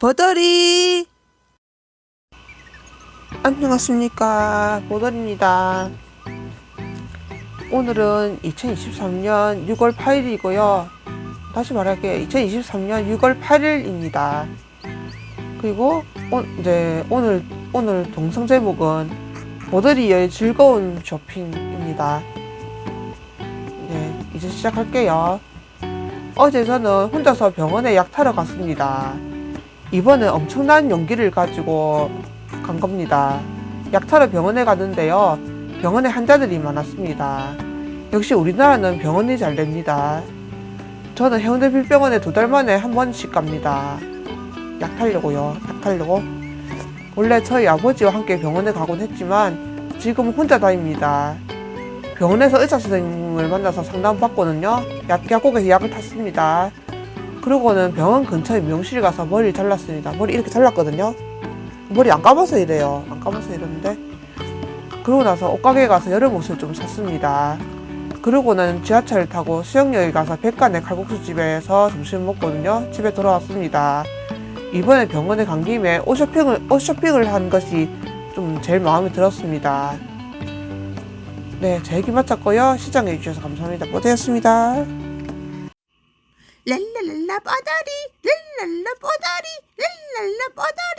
버더리. 안녕하십니까. 버더리입니다. 오늘은 2023년 6월 8일이고요. 다시 말할게요. 2023년 6월 8일입니다. 그리고 오, 이제 오늘 오늘 동성 제목은 버더리의 즐거운 쇼핑입니다. 네 이제 시작할게요. 어제 저는 혼자서 병원에 약 타러 갔습니다. 이번에 엄청난 용기를 가지고 간 겁니다. 약 타러 병원에 갔는데요. 병원에 환자들이 많았습니다. 역시 우리나라는 병원이 잘 됩니다. 저는 해운대 빌병원에 두 달 만에 한 번씩 갑니다. 약 타려고요. 약 타려고. 원래 저희 아버지와 함께 병원에 가곤 했지만 지금 혼자 다닙니다. 병원에서 의사 선생님을 만나서 상담받고는요, 약, 약국에서 약을 탔습니다. 그러고는 병원 근처에 미용실 가서 머리를 잘랐습니다. 머리 이렇게 잘랐거든요. 머리 안 감아서 이래요. 안 감아서 이러는데. 그러고 나서 옷가게에 가서 여름 옷을 좀 샀습니다. 그러고는 지하철을 타고 수영역에 가서 백간의 칼국수 집에서 점심을 먹거든요. 집에 돌아왔습니다. 이번에 병원에 간 김에 옷 쇼핑을, 옷 쇼핑을 한 것이 좀 제일 마음에 들었습니다. 네, 제 얘기 마쳤고요. 시청해 주셔서 감사합니다. 뽀대였습니다. లల్ల లల్ల పాదారి లల్ల లల్ల పాదారి లల్ల లల్ల పాదారి